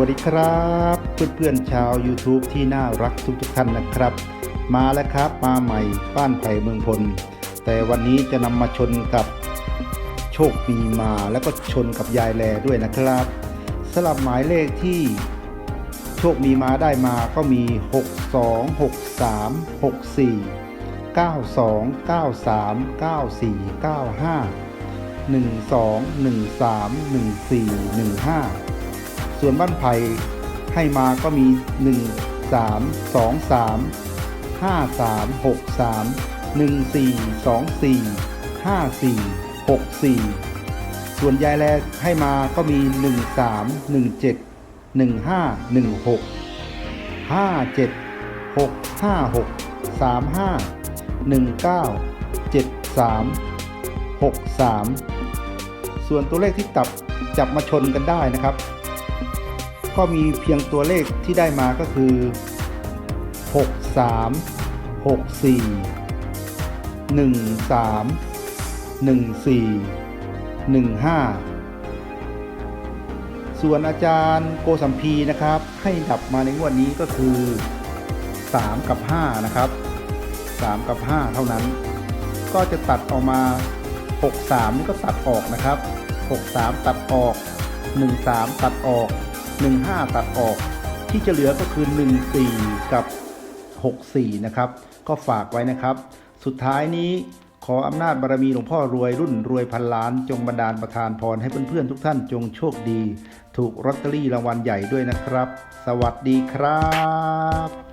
วัสดีครับ เพื่อนๆชาว YouTube ที่น่ารักทุกๆท่านนะครับ มาแล้วครับมาใหม่บ้านไผ่เมืองพล แต่วันนี้จะนำมาชนกับโชคมีมาแล้วก็ชนกับยายแลด้วยนะครับสลับหมายเลขที่โชคมีมาได้มาก็มี 62 63 64 92 93 94 95 12 13 14 15 ส่วนบ้านไผ่ให้มาก็มี 1 3 2 3 5 3 6 3 1 4 2 4 5 4 6 4 ส่วนยายแลให้มาก็มี 1 3 1 7 1 5 1 6 5 7 6 5 6 3 5 1 9 7 3 6 3 ส่วนตัวเลขที่ตับจับมาชนกันได้นะครับ ก็มีเพียงตัวเลขที่ได้มาก็คือ 6 3 6 4 1 3 1 4 1 5 ส่วนอาจารย์โกสัมพีนะครับ ให้ดับมาในงวดนี้ก็คือ 3 กับ 5 นะครับ 3 กับ 5 เท่านั้น ก็จะตัดออกมา 63 นี่ก็ตัดออกนะครับ 63 ตัดออก 13 ตัดออก 15 ตัดออก ที่จะเหลือก็คือ 14 กับ 64 นะครับ ก็ฝากไว้นะครับ สุดท้ายนี้ขออำนาจบารมีหลวงพ่อรวยรุ่นรวยพันล้าน จงบันดาลประทานพรให้เพื่อนๆ ทุกท่านจงโชคดี ถูกลอตเตอรี่รางวัลใหญ่ด้วยนะครับ สวัสดีครับ